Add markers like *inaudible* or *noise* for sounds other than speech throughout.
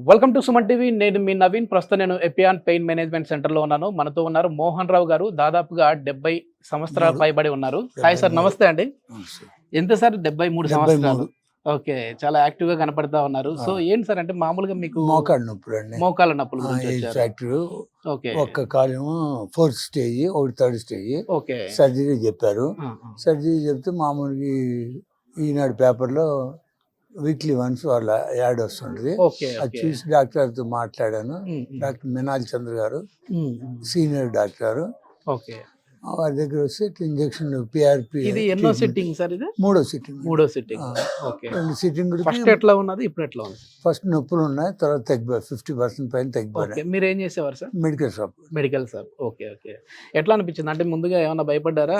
Welcome to Suman TV. నేను మీ నవీన్. ప్రస్తుతం నేను ఎపియాన్ పెయిన్ మేనేజ్మెంట్ సెంటర్లో ఉన్నాను. మనతో ఉన్నారు మోహన్ రావు గారు. దాదాపుగా డెబ్బై సంవత్సరాల. పైబడి ఉన్నారు. హాయ్ సార్ నమస్తే అండి. ఎంత సార్? డెబ్బై మూడు సంవత్సరాలు. ఓకే చాలా యాక్టివ్గా కనపడతా ఉన్నారు. సో. ఏంటి సార్ అంటే మామూలుగా మీకు మోకాడు నొప్పులు అండి. మోకాల నొప్పుల ఫ్రాక్చర్ ఓకే. ఒక్క కాలేమో ఫోర్త్ స్టేజ్ ఒకటి థర్డ్ స్టేజ్ ఓకే. సర్జరీ చెప్పారు. సర్జరీ చెప్తే మామూలుగా ఈనాడు పేపర్లో వీక్లీ వన్స్ వాళ్ళ యాడ్ వస్తుంటుంది. ఓకే అది చూసి డాక్టర్తో మాట్లాడాను. డాక్టర్ మినాల్ చంద్ర గారు. Senior doctor. వారి దగ్గర వస్తే ఇంజక్షన్ పిఆర్పి ఇది ఎన్నో సిట్టింగ్ సార్ ఇది? మూడో సిట్టింగ్ మూడో సిట్టింగ్. ఓకే రెండు సిట్టింగ్ ఫస్ట్ ఎట్లా ఉన్నది? ఇప్పుడు ఎట్లా ఉంది ఫస్ట్ నొప్పులు ఉన్నాయి తర్వాత తగ్గిపోయి ఫిఫ్టీ పర్సెంట్ పైన ఓకే తగ్గిపోయాయి మీరు ఏం చేసేవారు sir medical shop medical sir okay okay ఎట్లా అనిపించింది? అంటే ముందుగా ఏమన్నా భయపడ్డారా?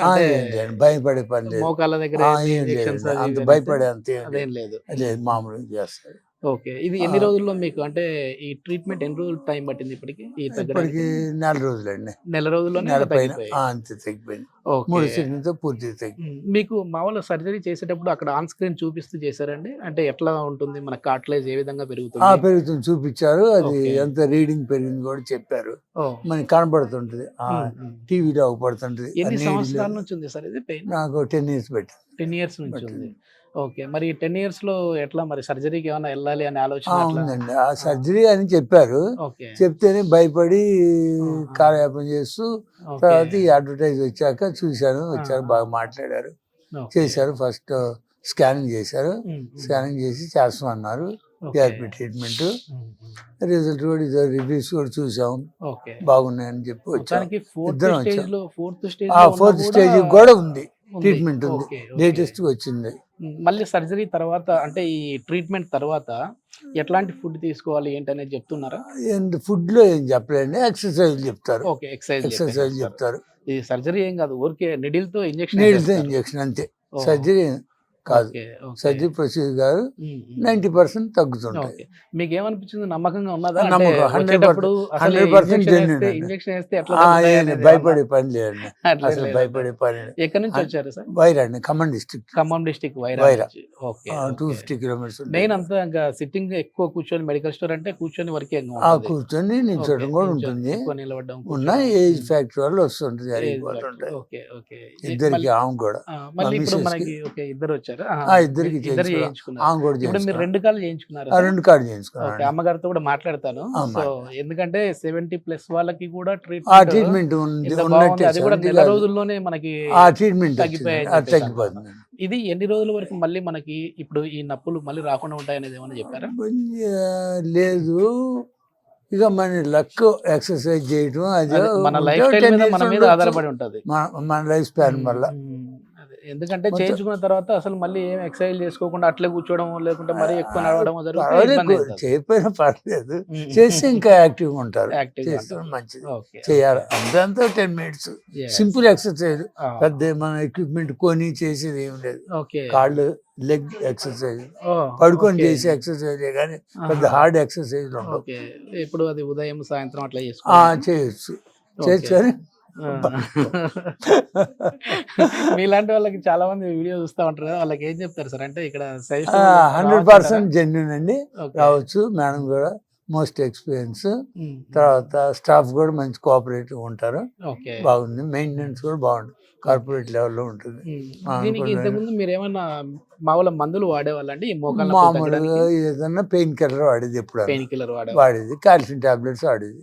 భయపడే పని లేదు. మోకాళ్ళ దగ్గర అంత భయపడే అంత అదేం లేదు. మామూలుగా చేస్తారు. ఓకే. ఇది ఎన్ని. రోజుల్లో మీకు అంటే ఈ ట్రీట్మెంట్ ఎన్ని రోజులు టైం పట్టింది ఇప్పటికి? ఇప్పటికి నెల రోజులండి. నెల. ఆ, అంతే తగ్గిపోయింది. మూడు పూర్తి మీకు మామూలు సర్జరీ చేసేటప్పుడు అక్కడ ఆన్ స్క్రీన్ చూపిస్తూ చేశారండి? అంటే ఎట్లా ఉంటుంది? మన కార్ట్లేజ్ ఏ విధంగా పెరుగుతుంది? పెరుగుతుంది. చూపించారు. అది. ఎంత రీడింగ్ పెరిగింది కూడా చెప్పారు. మనకి కనబడుతుంటది. టీవీలో అవపడుతుంటది ఆ ఎన్ని. సంవత్సరాల నుంచి ఉంది సార్ ఇది పెయిన్? నాకు టెన్ ఇయర్స్ పెట్టి టెన్ ఇయర్స్ నుంచి ఉంది. ఓకే. మరి టెన్ ఇయర్స్లో ఎట్లా మరి సర్జరీకి ఏమైనా వెళ్ళాలి అనే ఆలోచన ఆ, సర్జరీ అని చెప్పారు. చెప్తేనే భయపడి. కాలయాపన చేస్తూ. తర్వాత ఈ అడ్వర్టైజ్ వచ్చాక చూశాను. వచ్చారు. బాగా మాట్లాడారు. చేశారు. ఫస్ట్ స్కానింగ్ చేశారు. స్కానింగ్ చేసి చేస్తామన్నారు ఓకే. PRP treatment. రిజల్ట్ కూడా రివ్యూస్ కూడా చూసాం. బాగున్నాయని చెప్పి వచ్చాం. మొత్తానికి ఫోర్త్ ఇద్దరం స్టేజ్ వచ్చాం. ఫోర్త్ స్టేజ్ కూడా ఉంది. ట్రీట్మెంట్ ఉంది. లేటెస్ట్ వచ్చింది. మళ్ళీ సర్జరీ తర్వాత అంటే ఈ ట్రీట్మెంట్ తర్వాత ఎట్లాంటి ఫుడ్ తీసుకోవాలి ఏంటనేది చెప్తున్నారా? ఫుడ్లో ఏం చెప్పలేండి ఎక్సర్సైజ్ చెప్తారు. ఓకే ఎక్సర్సైజ్ ఎక్సర్సైజ్ చెప్తారు. ఈ సర్జరీ ఏం కాదు ఊరికే నిడిల్తో ఇంజెక్షన్ ఇంజక్షన్ అంతే. సర్జరీ కాదు. సర్జరీ ప్రొసీజర్ కాదు నైన్టీ పర్సెంట్ తగ్గుతుంటాయి. మీకు ఏమనిపించింది నమ్మకంగా ఉన్నదా? నమ్మకం, 100% 100% genuine అండి. ఇంజెక్షన్ భయపడే పని లేదండి. అసలు? భయపడే పని. ఎక్కడి నుంచి వచ్చారు sir? వైరాండి Khammam district. Khammam district Wyra Wyra. Two. Fifty kilometres main అంతా ఇంకా సిట్టింగ్ ఎక్కువ కూర్చొని మెడికల్ స్టోర్ అంటే కూర్చొని వరకే. కూర్చొని నిల్చోవడం ఓకే, కూడా ఉంటుంది. ఉన్న. ఏజ్ ఫ్యాక్టరీ వల్ల వస్తుంటుంది ఇద్దరికి ఆమె కూడా. ఆ, మళ్ళీ మా ఇప్పుడు మిస్సెస్కి- మనకి ఓకే ఇద్దరు వచ్చారు. ఇద్దరికి. చేయించుకున్నారు. మీరు. రెండు కాళ్ళు చేయించుకున్నారు రెండు కార్డు ఓకే చేయించుకున్నాను అమ్మగారితో కూడా మాట్లాడతాను. సో ఎందుకంటే సెవెంటీ ప్లస్ వాళ్ళకి కూడా ట్రీట్మెంట్ అది కూడా నెల. రోజుల్లోనే మనకి ఆ ట్రీట్మెంట్ తగ్గిపోతుంది ఇది ఎన్ని రోజుల వరకు మళ్ళీ మనకి ఇప్పుడు ఈ నప్పులు మళ్ళీ రాకుండా ఉంటాయి అనేది ఏమైనా చెప్పారా లేదు. ఇక మన లక్ ఎక్సర్సైజ్ చేయటం అది మన లైఫ్ స్టైల్ 10 మీద years మన మీద. ఆధారపడి ఉంటది. మన- లైఫ్ స్పాన్ వల్ల. ఎందుకంటే చేయించుకున్న తర్వాత అసలు మళ్ళీ ఏం ఎక్సర్సైజ్ చేసుకోకుండా అట్లే కూర్చోవడం లేకుంటే మరీ ఎక్కువ నడవడం జరుగుతుంది. చేయకపోయినా పర్లేదు. చేస్తే ఇంకా యాక్టివ్గా ఉంటారు. మంచిది. చేయాలి. అంతంతా టెన్ మినిట్స్. సింపుల్ ఎక్సర్సైజ్ పెద్ద మన ఎక్విప్మెంట్ కొని చేసేది ఏం లేదు. కాళ్ళు లెగ్ ఎక్సర్సైజ్ పడుకొని. చేసే ఎక్సర్సైజ్ కానీ. పెద్ద హార్డ్ ఎక్సర్సైజ్ ఉండవు. ఇప్పుడు అది ఉదయం సాయంత్రం అట్లా ఆ, చేసుకోవాలి. *laughs* మీలాంటి వాళ్ళకి చాలా మంది వీడియో చూస్తా ఉంటారు కదా వాళ్ళకి ఏం చెప్తారు సార్? అంటే ఇక్కడ హండ్రెడ్ పర్సెంట్ జెన్యున్ అండి రావచ్చు మేడం కూడా. Most experience. తర్వాత స్టాఫ్ కూడా మంచి కోఆపరేటివ్ ఉంటారు. బాగుంది. మెయింటెనెన్స్ కూడా బాగుంది. కార్పొరేట్ లెవెల్లో ఉంటుంది. మీరు ఏమన్నా మామూలు మందులు వాడేవాళ్ళండి? మామూలుగా ఏదన్నా పెయిన్ కిల్లర్ వాడేది ఎప్పుడు పెయిన్ కిల్లర్ వాడే వాడేది. కాల్షియం టాబ్లెట్స్ వాడేది.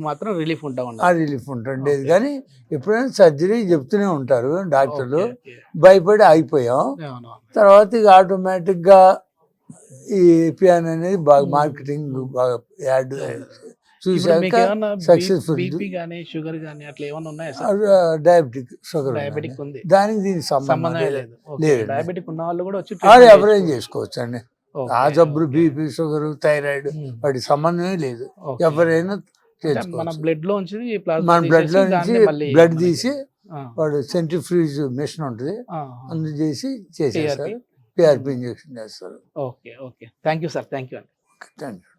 మాత్రం రిలీఫ్ ఉంటా ఆ రిలీఫ్ ఉంటుండేది కానీ ఎప్పుడైనా సర్జరీ చెప్తూనే ఉంటారు డాక్టర్లు. భయపడి ఆగిపోయాం. అవును. తర్వాత ఇక ఆటోమేటిక్గా ఈ పియాన్ అనేది బాగా Hmm. మార్కెటింగ్ బాగా యాడ్ షుగర్ అట్లా ఉన్నాయా సార్? డయాబెటిక్ షుగర్ డయాబెటిక్ ఉంది. దానికి దీనికి సంబంధం లేదు. డయాబెటిక్ ఉన్న వాళ్ళు కూడా వచ్చి ఎవరైనా చేసుకోవచ్చు. అండి ఆ జబ్బులు బీపీ షుగర్ థైరాయిడ్ వాటి సంబంధమే లేదు. ఎవరైనా మన బ్లడ్ మన బ్లడ్లో నుంచి బ్లడ్ తీసి వాడు సెంట్రిఫ్యూజ్ మిషన్ ఉంటుంది. ఆ, అందు చేసి చేసేస్తారు. పిఆర్పి ఇంజెక్షన్ చేస్తారు. Okay okay. Thank you sir thank you అండి. Thank you